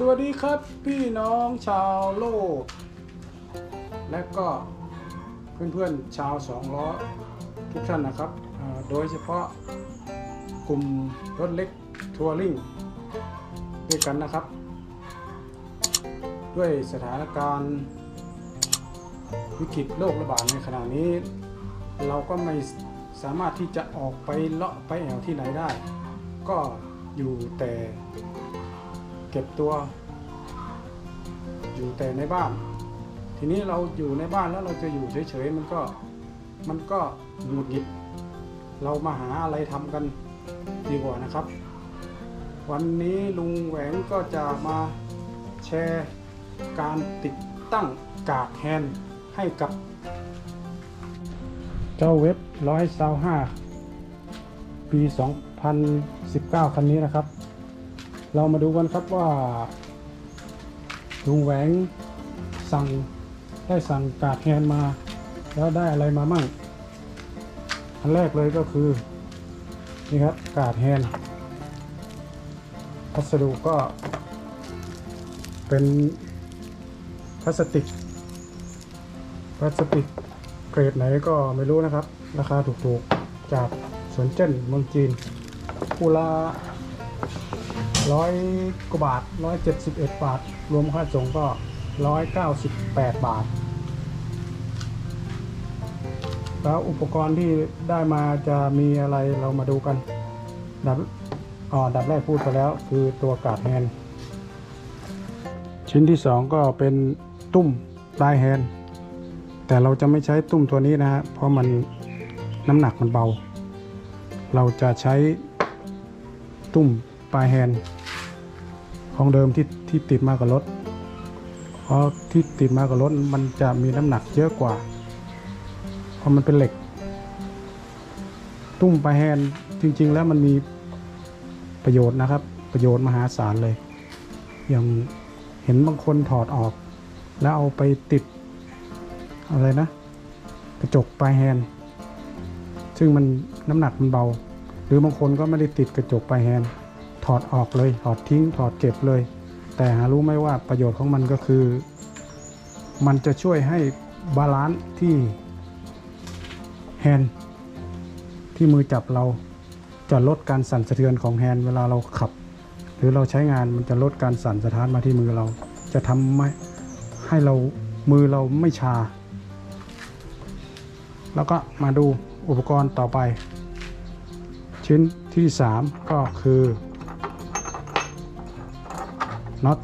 สวัสดีครับพี่น้องชาวโลก และก็เพื่อนๆชาวสองล้อทุกท่านนะครับ โดยเฉพาะกลุ่มรถเล็กทัวริงด้วยกันนะครับ ด้วยสถานการณ์วิกฤตโรคระบาดในขณะนี้ เราก็ไม่สามารถที่จะออกไปเลาะไปแอวที่ไหนได้ ก็อยู่แต่ เก็บตัว อยู่แต่ในบ้าน ทีนี้เราอยู่ในบ้านแล้วเราจะอยู่เฉยๆมันก็มันก็หงุดหงิด เรามาหาอะไรทำกันดีกว่านะครับ วันนี้ลุงแหวงก็จะมาแชร์การติดตั้งกาดแฮนให้กับ เจ้าเว็บ125ปี 2019 คันนี้นะครับ เรามาดูกันครับว่าลุงแหวงสั่งได้สั่งกาดแฮนมา แล้วได้อะไรมามั่ง อันแรกเลยก็คือ นี่ครับกาดแฮนพัสดุก็ เป็นพลาสติกพลาสติกเกรดไหนก็ไม่รู้นะครับ ราคาถูกๆจากสวนเจิ้นเมืองจีนคูละ ร้อยกว่าบาทร้อยเจ็ดสิบเอ็ดบาท รวมค่าส่งก็ร้อยเก้าสิบแปดบาท แล้วอุปกรณ์ที่ได้มาจะมีอะไรเรามาดูกัน ดับอ๋อดับแรกพูดไปแล้วคือตัวกาดแฮนชิ้นที่สองก็เป็นตุ้มปลายแฮนแต่เราจะไม่ใช้ตุ้มตัวนี้นะฮะเพราะมันน้ำหนักมันเบา เราจะใช้ตุ้มปลายแฮน ของเดิมที่ที่ติดมากับรถเพราะที่ติดมากับรถมันจะมีน้ำหนักเยอะกว่า เพราะมันเป็นเหล็ก ตุ้มปลายแฮนด์จริง ๆ แล้วมันมีประโยชน์นะครับ ประโยชน์มหาศาลเลย อย่างเห็นบางคนถอดออก แล้วเอาไปติดอะไรนะ กระจกปลายแฮนด์ซึ่งมันน้ำหนักมันเบา หรือบางคนก็ไม่ได้ติดกระจกปลายแฮน ถอดออกเลย ถอดทิ้ง ถอดเก็บเลย แต่หารู้ไหมว่าประโยชน์ของมันก็คือ มันจะช่วยให้บาลานซ์ที่แฮนด์ที่มือจับเราจะลดการสั่นสะเทือนของแฮนด์เวลาเราขับ หรือเราใช้งานมันจะลดการสั่นสะท้านมาที่มือเรา จะทำให้ให้เรามือเราไม่ชา แล้วก็มาดูอุปกรณ์ต่อไป ชิ้นที่ 3 ก็คือ น็อต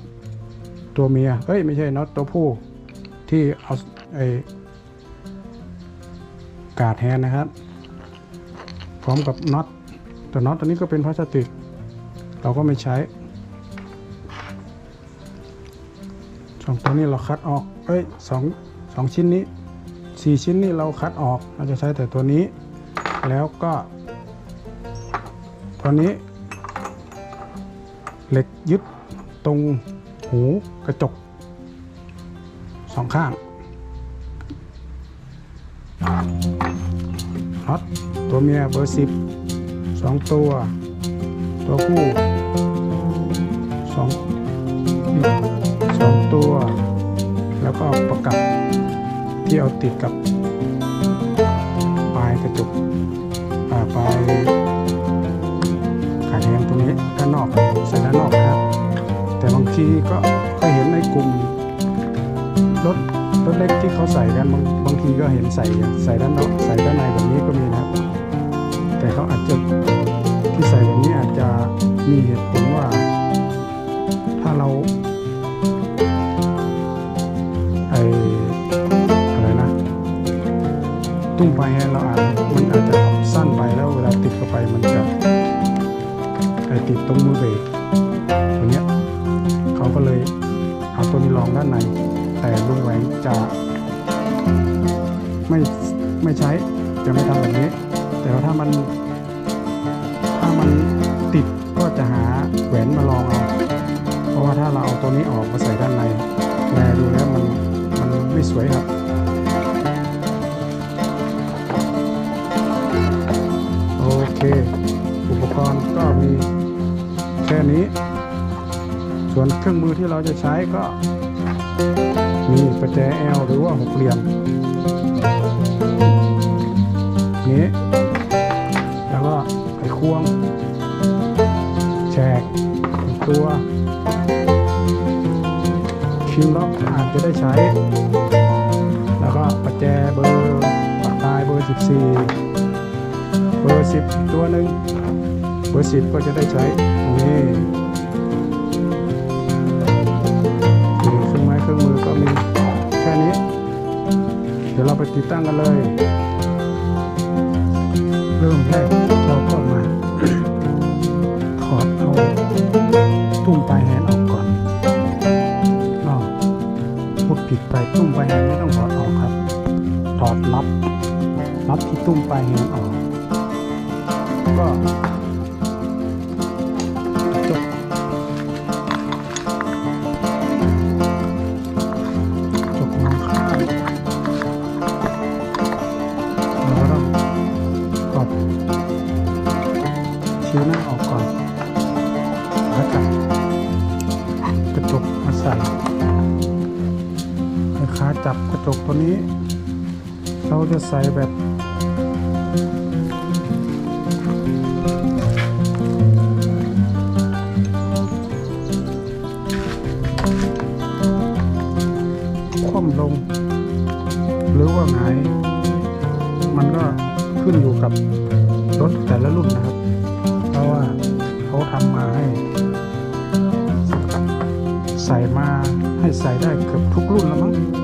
ตัวเมียเอ้ยไม่ใช่น็อตตัวผู้ที่เอาไอกาดแฮนนะครับ พร้อมกับน็อตแต่น็อตตัวนี้ก็เป็นพลาสติก เราก็ไม่ใช้สองตัวนี้เราคัดออกเอ้ยสองสองชิ้นนี้สี่ชิ้นนี้เราคัดออกเราจะใช้แต่ตัวนี้ แล้วก็ตัวนี้ เหล็กยึด ตรงหูกระจกสองข้างน็อตตัวเมียเบอร์สิบสองตัว ตัวผู้สองสองตัว แล้วก็ประกับที่เอาติดกับปลายกระจกปลายขาแทนตรงนี้ด้านนอกใส่ด้านนอกนะครับ แต่บางทีก็ก็เห็นในกลุ่มรถรถเล็กที่เขาใส่กันบางบางทีก็เห็นใส่ใส่ด้านนอกใส่ด้านในแบบนี้ก็มีนะครับ แต่เขาอาจจะที่ใส่แบบนี้อาจจะมีเหตุผลว่า ถ้าเราไออะไรนะตุ้มไปให้เราอาจมันอาจจะสั้นไปแล้วเวลาติดเข้าไปมันจะไอติดตรงมือเบรกตัวเนี้ย ก็เลยเอาตัวนี้รองด้านใน แต่ลุงแหวงจะไม่ไม่ใช้จะไม่ทำแบบนี้ แต่ว่าถ้ามัน ถ้ามันติดก็จะหาแหวนมาลองเอา เพราะว่าถ้าเราเอาตัวนี้ออกมาใส่ด้านในแลดูแล้วมันมันไม่สวยครับโอเค อุปกรณ์ก็มีแค่นี้ ส่วนเครื่องมือที่เราจะใช้ก็ มีประแจ L หรือว่าหกเหลี่ยมนี้แล้วก็ไขควงแฉกตัวคิวล็อกอาจจะได้ใช้ แล้วก็ประแจเบอร์ปากปลายเบอร์ 14 เบอร์ 10 ตัวหนึ่งเบอร์ 10 ก็จะได้ใช้็มีแค่นี้ เดี๋ยวเราไปติดตั้งกันเลย เริ่มแรกเราก็มาถอดเอาตุ้มปลายแหนออกก่อนอ้าวพูดผิดไปตุ้มปลายแหนไม่ต้องถอดออกครับ ถอดน็อตน็อตที่ตุ้มปลายแหนออก ก็ จะใส่แบบคว่ำลง หรือว่าหงาย มันก็ขึ้นอยู่กับรถแต่ละรุ่นนะครับ เพราะว่าเขาทำมาให้ ใส่มาให้ใส่ได้เกือบทุกรุ่นแล้วมั้ง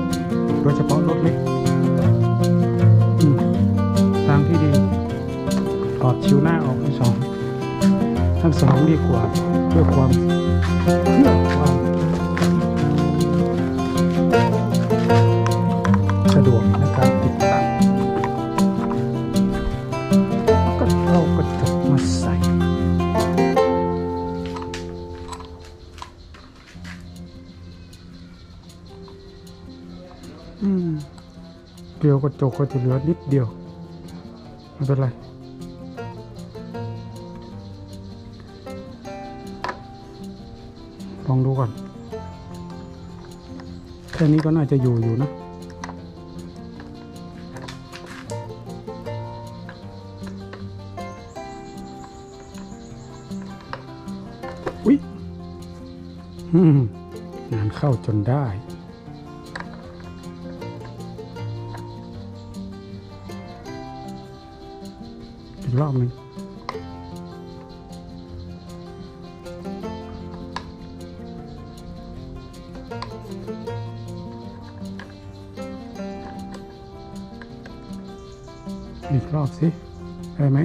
สองดีกว่าเพื่อความเพื่อความสะดวกในการติดตั้งก็เอากระจกมาใส่เกลียวกระจกก็จะเหลือนิดเดียวไม่เป็นไร ลองดูก่อนแค่นี้ก็น่าจะอยู่อยู่นะอุ๊ยงานเข้าจนได้อีกรอบหนึ่ง อีกรอบสิได้ไหม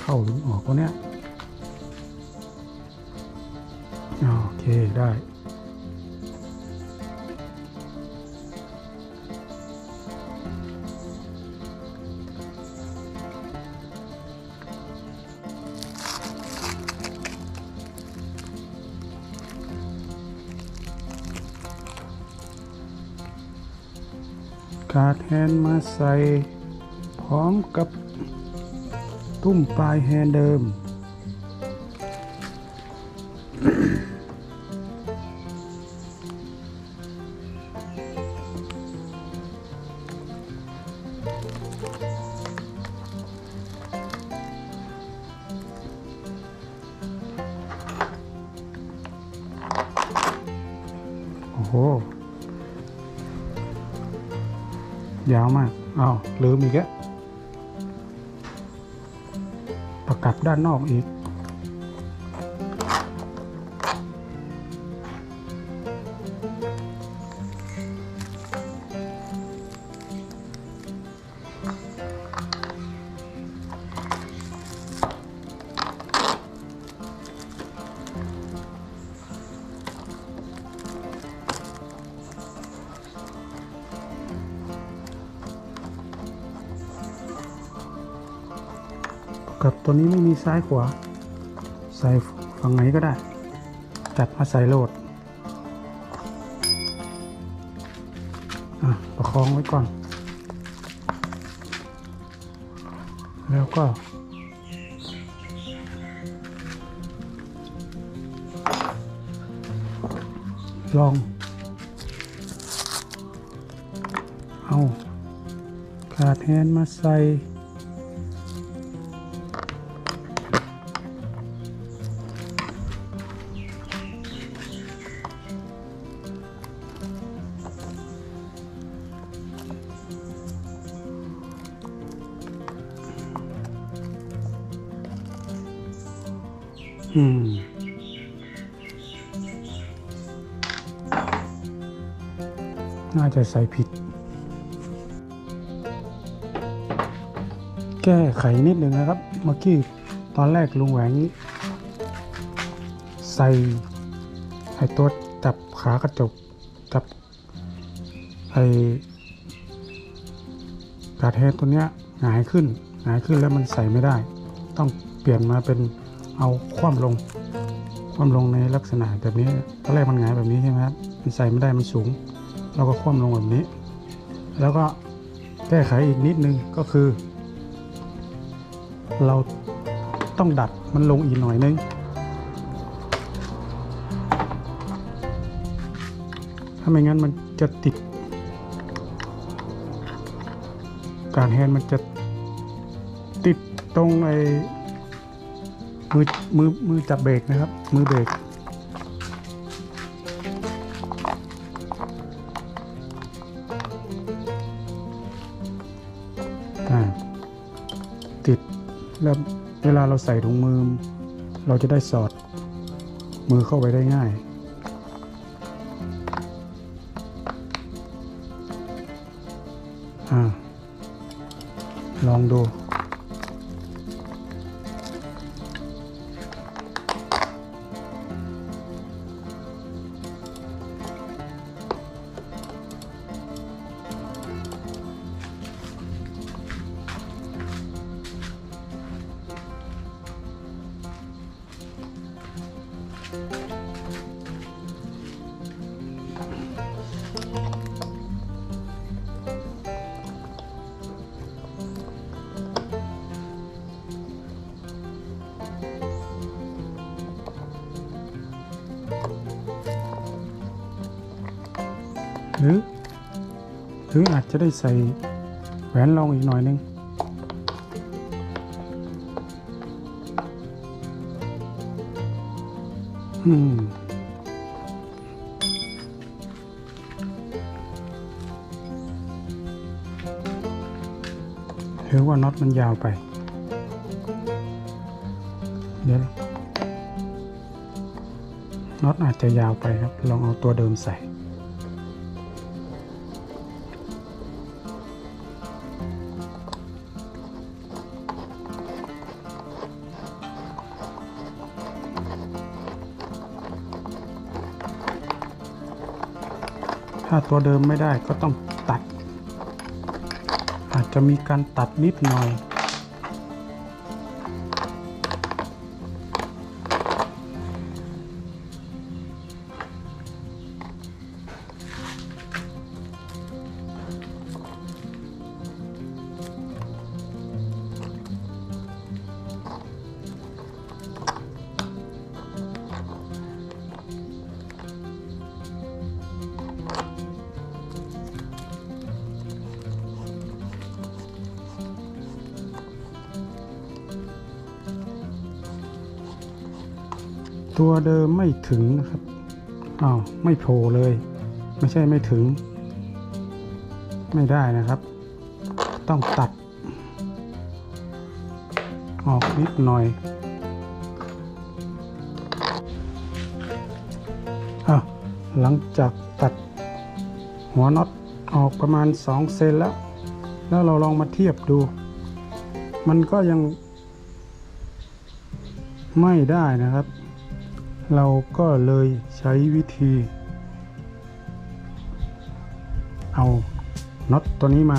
เข้าหรือออกวะเนี่ย โอเคได้ แฮนมาใส่ พร้อมกับตุ้มปลายแฮนเดิม ลืมอีกแล้วประกับด้านนอกอีก ตัวนี้ไม่มีซ้ายขวา ใส่ฝั่งไหนก็ได้ จัดมาใส่โหลดประคองไว้ก่อน แล้วก็ ลอง เอาขาดแฮนมาใส่ ใส่ผิด แก้ไขนิดหนึ่งนะครับ เมื่อกี้ตอนแรกลุงแหวงใส่ไอตัวจับขากระจกจับไอการเทสตัวเนี้ยหงายขึ้นหงายขึ้นแล้วมันใส่ไม่ได้ ต้องเปลี่ยนมาเป็นเอาคว่ำลง คว่ำลงในลักษณะแบบนี้ตอนแรกมันหงายแบบนี้ใช่ไหมครับมันใส่ไม่ได้มันสูง เราก็คว่ำลงแบบนี้ แล้วก็แก้ไขอีกนิดนึงก็คือ เราต้องดัดมันลงอีกหน่อยนึงถ้าไม่งั้นมันจะติด การแฮนด์มันจะติดตรงไอ้มือมือมือจับเบรกนะครับ มือเบรก แล้วเวลาเราใส่ถุงมือ เราจะได้สอดมือเข้าไปได้ง่ายอ่าลองดู หรืออาจจะได้ใส่แหวนรองอีกหน่อยนึงอืมหรือว่าน็อตมันยาวไป เดี๋ยวน็อตอาจจะยาวไปครับ ลองเอาตัวเดิมใส่าตัวเดิมไม่ได้ก็ต้องตัด อาจจะมีการตัดนิดหน่อย ถึงนะครับอ้าวไม่โผล่เลย ไม่ใช่ไม่ถึง ไม่ได้นะครับ ต้องตัด ออกนิดหน่อยอ้าวหลังจากตัดหัวน็อตออกประมาณ 2 เซนแล้ว แล้วเราลองมาเทียบดู มันก็ยังไม่ได้นะครับ เราก็เลยใช้วิธี เอาน็อตตัวนี้มา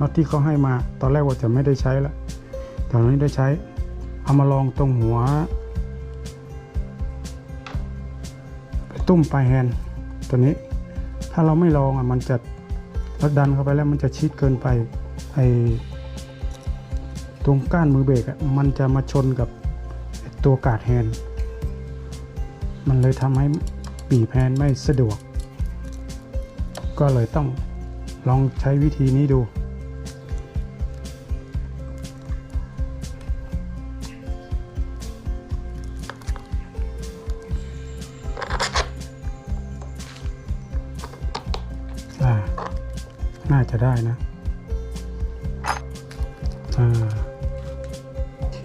น็อตที่เขาให้มาตอนแรกว่าจะไม่ได้ใช้แล้วตอนนี้ได้ใช้ เอามาลองตรงหัวตุ้มปลายแฮนตัวนี้ ถ้าเราไม่ลองอะมันจะรถดันเข้าไปแล้วมันจะชิดเกินไปไอตรงก้านมือเบรกอะมันจะมาชนกับตัวกาดแฮนด์ มันเลยทำให้บีแฮนไม่สะดวก ก็เลยต้องลองใช้วิธีนี้ดูอ่าน่าจะได้นะอ่าโอเค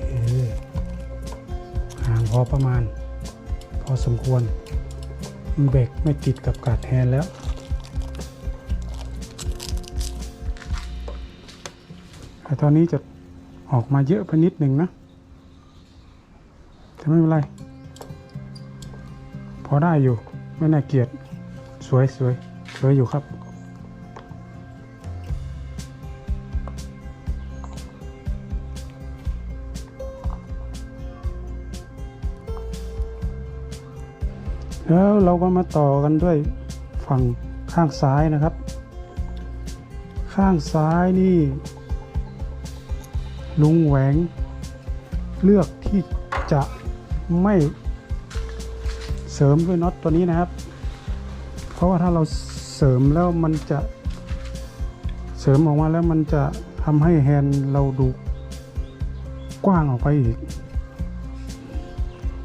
ห่างพอประมาณ อสมควรเบรกไม่ติดกับกาดแฮนแล้ว แต่ตอนนี้จะออกมาเยอะไปนิดหนึ่งนะ แต่ไม่เป็นไร พอได้อยู่ ไม่น่าเกลียด สวยสวยสวยอยู่ครับ แล้วเราก็มาต่อกันด้วยฝั่งข้างซ้ายนะครับ ข้างซ้ายนี่ ลุงแหวง เลือกที่จะไม่เสริมด้วยน็อตตัวนี้นะครับ เพราะว่าถ้าเราเสริมแล้วมันจะเสริมออกมาแล้วมันจะทำให้แฮนด์เราดูกว้างออกไปอีก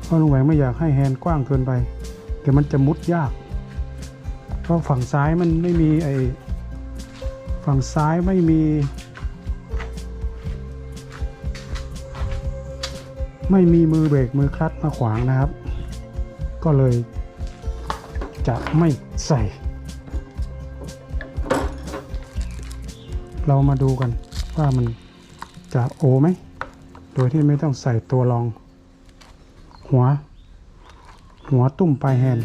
เพราะลุงแหวงไม่อยากให้แฮนด์กว้างเกินไป เดี๋ยวมันจะมุดยาก เพราะฝั่งซ้ายมันไม่มีไอฝั่งซ้ายไม่มี ไม่มีมือเบรกมือคลัตมาขวางนะครับ ก็เลยจะไม่ใส่ เรามาดูกันว่ามันจะโอไหม โดยที่ไม่ต้องใส่ตัวรองหัว หัวตุ่มปลายแฮน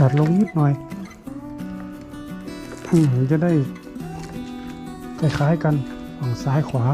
ดัดลงนิดหน่อยอืมจะได้คล้ายๆกันฝั่งซ้ายขวา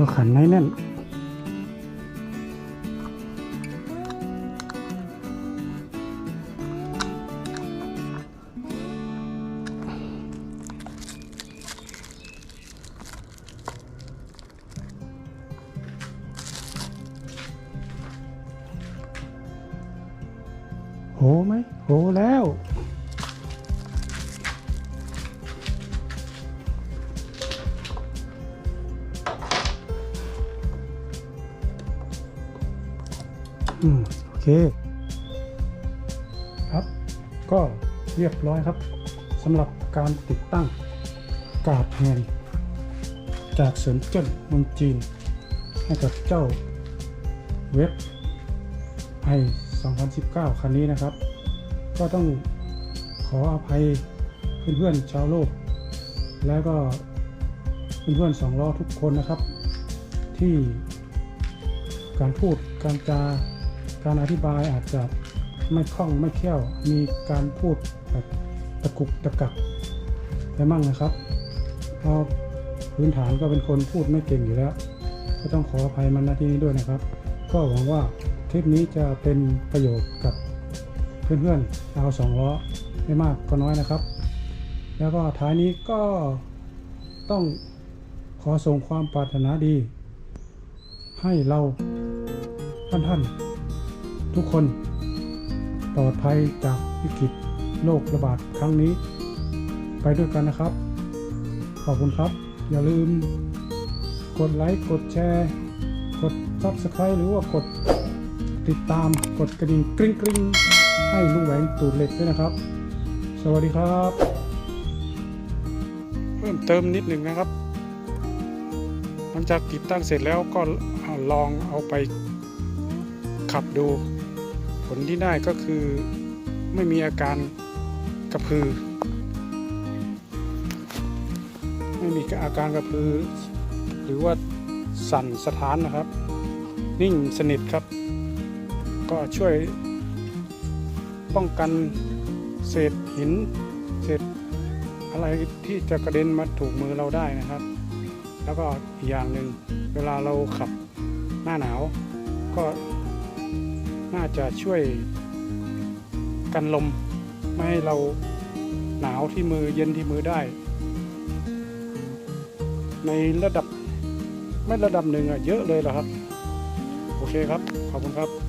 เอาขันให้แน่นโหไหมโหแล้ว คครับ ก็เรียบร้อยครับสำหรับการติดตั้งกาดแฮนจากเซินเจิ้นเมืองจีน ให้กับเจ้าเว็บไอ2019 คันนี้นะครับ ก็ต้องขออภัยเพื่อนๆชาวโลก แล้วก็เพื่อนๆสองล้อทุกคนนะครับ ที่การพูดการจา การอธิบายอาจจะไม่คล่องไม่แคล่วมีการพูดแบบตะกุกตะกักไปมั่งนะครับเพราะพื้นฐานก็เป็นคนพูดไม่เก่งอยู่แล้ว ก็ต้องขออภัยมันณที่นี้ด้วยนะครับ ก็หวังว่าคลิปนี้จะเป็นประโยชน์กับเพื่อนๆชาสองล้อไม่มากก็น้อยนะครับ แล้วก็ท้ายนี้ก็ต้องขอส่งความปรารถนาดี ให้เราท่านท่านๆ ทุกคนปลอดภัยจากวิกฤตโรคระบาดครั้งนี้ ไปด้วยกันนะครับ ขอบคุณครับ อย่าลืม กดไลค์กดแชร์ กด Subscribe หรือว่ากดติดตามกดกระดิ่งกริ๊งกริ๊งให้ลุงแหวงตูดเหล็กด้วยนะครับ สวัสดีครับ เพิ่มเติมนิดหนึ่งนะครับ หลังจากติดตั้งเสร็จแล้วก็ลองเอาไปขับดู ลที่ได้ก็คือไม่มีอาการกระพือ ไม่มีอาการกระพือ หรือว่าสั่นสะท้านนะครับ นิ่งสนิทครับ ก็ช่วยป้องกันเศษหิน เศษอะไรที่จะกระเด็นมาถูกมือเราได้นะครับ แล้วก็อีกอย่างหนึ่งเวลาเราขับหน้าหนาวก็ น่าจะช่วยกันลม ไม่ให้เราหนาวที่มือเย็นที่มือได้ ในระดับไม่ระดับหนึ่งอะเยอะเลยเหรอครับ โอเคครับ ขอบคุณครับ